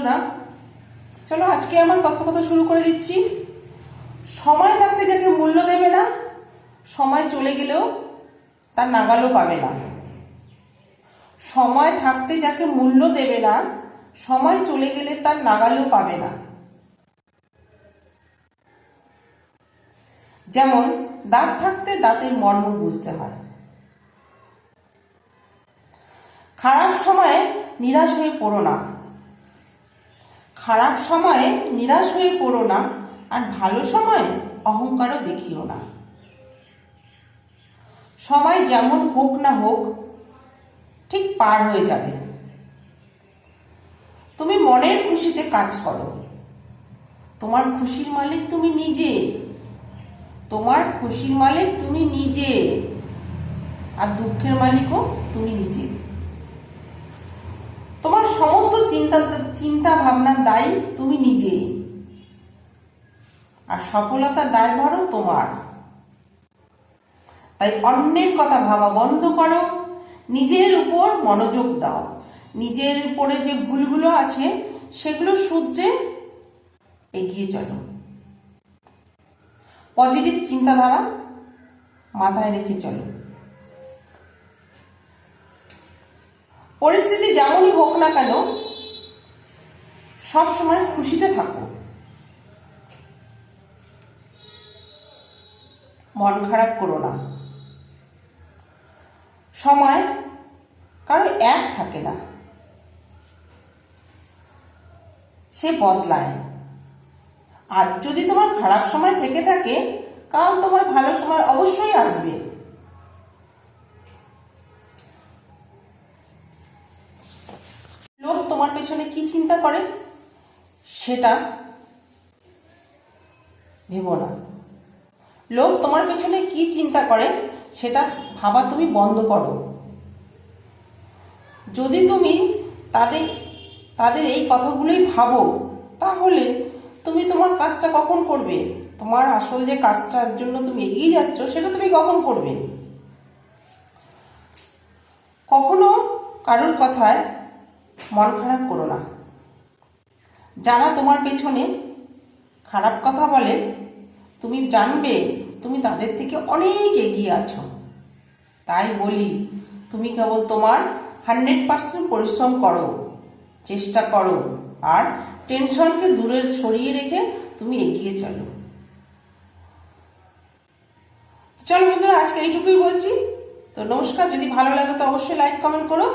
বন্ধুরা, চলো আজকে আমার তথ্যকথা শুরু করে দিচ্ছি। সময় থাকতে যাকে মূল্য দেবে না, সময় চলে গেলেও তার নাগালও পাবে না। সময় থাকতে যাকে মূল্য দেবে না, সময় চলে গেলে তার নাগালও পাবে না। যেমন, দাঁত থাকতে দাঁতের মর্ম বুঝতে হয়। খারাপ সময়ে নিরাশ হয়ে পড়ো না। খারাপ সময়ে নিরাশ হয়ে পড়ো না আর ভালো সময়ে অহংকারও দেখিও না। সময় যেমন হোক না হোক, ঠিক পার হয়ে যাবে। তুমি মনের খুশিতে কাজ করো। তোমার খুশির মালিক তুমি নিজে। তোমার খুশির মালিক তুমি নিজে। আর দুঃখের মালিকও তুমি নিজে। সমস্ত চিন্তা চিন্তা ভাবনার দায়ী তুমি নিজে। আর সফলতার দায় দায়ভারও তোমার। তাই অন্যের কথা ভাবা বন্ধ করো। নিজের উপর মনোযোগ দাও। নিজের উপরে যে ভুলগুলো আছে, সেগুলো শুধরে এগিয়ে চলো। পজিটিভ চিন্তাধারা মাথায় রেখে চলো। পরিস্থিতি যেমনই হোক না কেন, সব সময় খুশিতে থাকো। মন খারাপ করো না। সময় কারও এক থাকে না। সে বদলায়। আর যদি তোমার খারাপ সময় থেকে থাকে, কাল তোমার ভালো সময় অবশ্যই আসবে। তোমার পেছনে কি চিন্তা করে? সেটা ভেবো না। লোক তোমার পেছনে কি চিন্তা করে, সেটা ভাবা তুমি বন্ধ করো। যদি তুমি তাদের তাদের এই কথাগুলোই ভাবো, তাহলে তুমি তোমার কাজটা কখন করবে? তোমার আসল যে কাজটার জন্য তুমি এগিয়ে যাচ্ছ, সেটা তুমি কখন করবে? কখনো কারোর কথায় মন খারাপ করো না। যারা তোমার পেছনে খারাপ কথা বলে, তুমি জানবে তুমি তাদের থেকে অনেক এগিয়ে আছো। তাই বলি, তুমি কেবল তোমার হান্ড্রেড পার্সেন্ট পরিশ্রম করো, চেষ্টা করো, আর টেনশনকে দূরে সরিয়ে রেখে তুমি এগিয়ে চলো। চলো বন্ধুরা, আজকে এইটুকুই বলছি। তো নমস্কার, যদি ভালো লাগে তো অবশ্যই লাইক কমেন্ট করো।